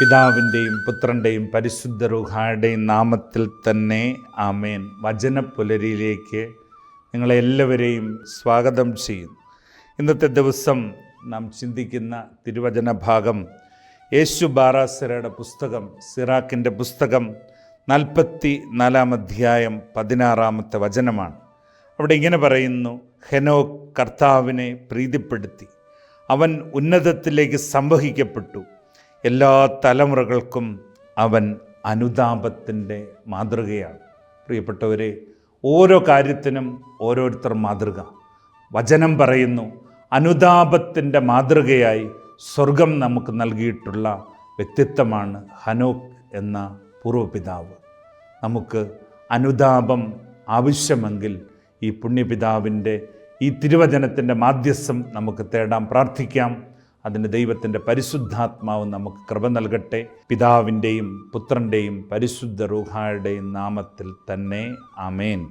പിതാവിന്റെയും പുത്രന്റെയും പരിശുദ്ധ റുഹായുടെയും നാമത്തിൽ തന്നെ ആമേൻ. വചനപ്പുലരിയിലേക്ക് നിങ്ങളെല്ലാവരെയും സ്വാഗതം ചെയ്യുന്നു. ഇന്നത്തെ ദിവസം നാം ചിന്തിക്കുന്ന തിരുവചന ഭാഗം യേശു ബാറാസിറയുടെ പുസ്തകം സിറാക്കിന്റെ പുസ്തകം നാൽപ്പത്തി നാലാം അധ്യായം പതിനാറാമത്തെ വചനമാണ്. അവിടെ ഇങ്ങനെ പറയുന്നു ഹെനോ കർത്താവിനെ പ്രീതിപ്പെടുത്തി. അവൻ ഉന്നതത്തിലേക്ക് സംവഹിക്കപ്പെട്ടു. എല്ലാ തലമുറകൾക്കും അവൻ അനുതാപത്തിന്റെ മാതൃകയാണ്. പ്രിയപ്പെട്ടവരെ ഓരോ കാര്യത്തിനും ഓരോരുത്തർ മാതൃക. വചനം പറയുന്നു അനുതാപത്തിന്റെ മാതൃകയായി സ്വർഗം നമുക്ക് നൽകിയിട്ടുള്ള വ്യക്തിത്വമാണ് ഹനോക്ക് എന്ന പൂർവപിതാവ്. നമുക്ക് അനുതാപം ആവശ്യമെങ്കിൽ ഈ പുണ്യപിതാവിന്റെ ഈ തിരുവചനത്തിന്റെ മാധ്യസ്ഥം നമുക്ക് തേടാം പ്രാർത്ഥിക്കാം. അതിന് ദൈവത്തിന്റെ പരിശുദ്ധാത്മാവ് നമുക്ക് കൃപ നൽകട്ടെ. പിതാവിന്റെയും പുത്രന്റെയും പരിശുദ്ധ റൂഹായുടെയും നാമത്തിൽ തന്നെ. ആമേൻ.